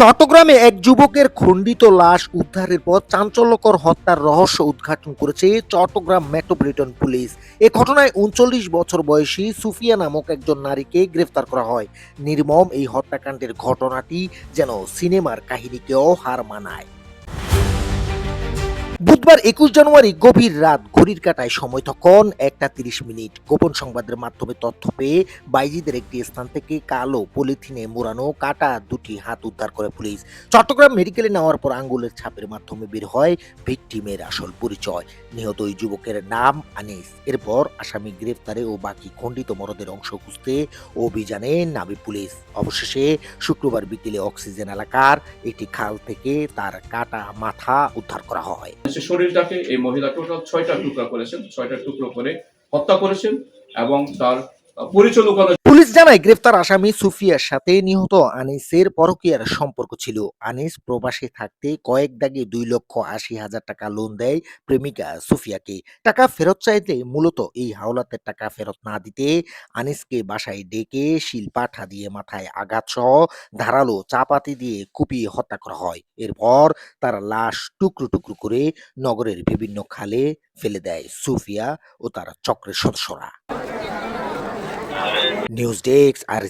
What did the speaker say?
চট্টগ্রামে এক যুবকের খণ্ডিত লাশ উদ্ধারের পর চাঞ্চল্যকর হত্যার রহস্য উদ্ঘাটন করেছে চট্টগ্রাম মেট্রোপলিটন পুলিশ। এ ঘটনায় উনচল্লিশ বছর বয়সী সুফিয়া নামক একজন নারীকে গ্রেফতার করা হয়। নির্মম এই হত্যাকাণ্ডের ঘটনাটি যেন সিনেমার কাহিনীকেও হার মানায়। বুধবার একুশ জানুয়ারি গভীর রাত ঘড়ির কাটায় সময় তখন একটা তিরিশ মিনিট। গোপন সংবাদের মাধ্যমে তথ্য পেয়ে বাইজিদের একটি স্থান থেকে কালো পলিথিনে মোড়ানো কাটা দুটি হাত উদ্ধার করে পুলিশ। চট্টগ্রাম মেডিকেলে নেওয়ার পর আঙ্গুলের ছাপের মাধ্যমে বের হয় ভিকটিমের আসল পরিচয়। নিহত ওই যুবকের নাম আনিস। এরপর আসামি গ্রেফতারে ও বাকি খণ্ডিত মরদের অংশ খুঁজতে অভিযানে নামে পুলিশ। অবশেষে শুক্রবার বিকেলে অক্সিজেন এলাকার একটি খাল থেকে তার কাটা মাথা উদ্ধার করা হয়। সে শরীরটাকে এই মহিলা টোটাল ছয়টা টুকরা করেছেন, ছয়টা টুকরো করে হত্যা করেছেন এবং তার পুলিশ জানায় গ্রেফতার আসামি সুফিয়ার সাথে নিহত আনিসের পরকীয়ার সম্পর্ক ছিল। আনিস প্রবাসে থাকতে কয়েক দাগে দুই লক্ষ আশি হাজার টাকা লোন দেয় প্রেমিকা সুফিয়াকে। টাকা ফেরত চাইতে মূলত এই হাওলাতের টাকা ফেরত না দিতে আনিসকে বাসায় ডেকে শিলপাঠা দিয়ে মাথায় আঘাত সহ ধারালো চাপাতি দিয়ে কুপিয়ে হত্যা করা হয়। এরপর তার লাশ টুকরো টুকরো করে নগরের বিভিন্ন খালে ফেলে দেয় সুফিয়া ও তার চক্রের সদস্যরা। নিউজ ডেস্ক আর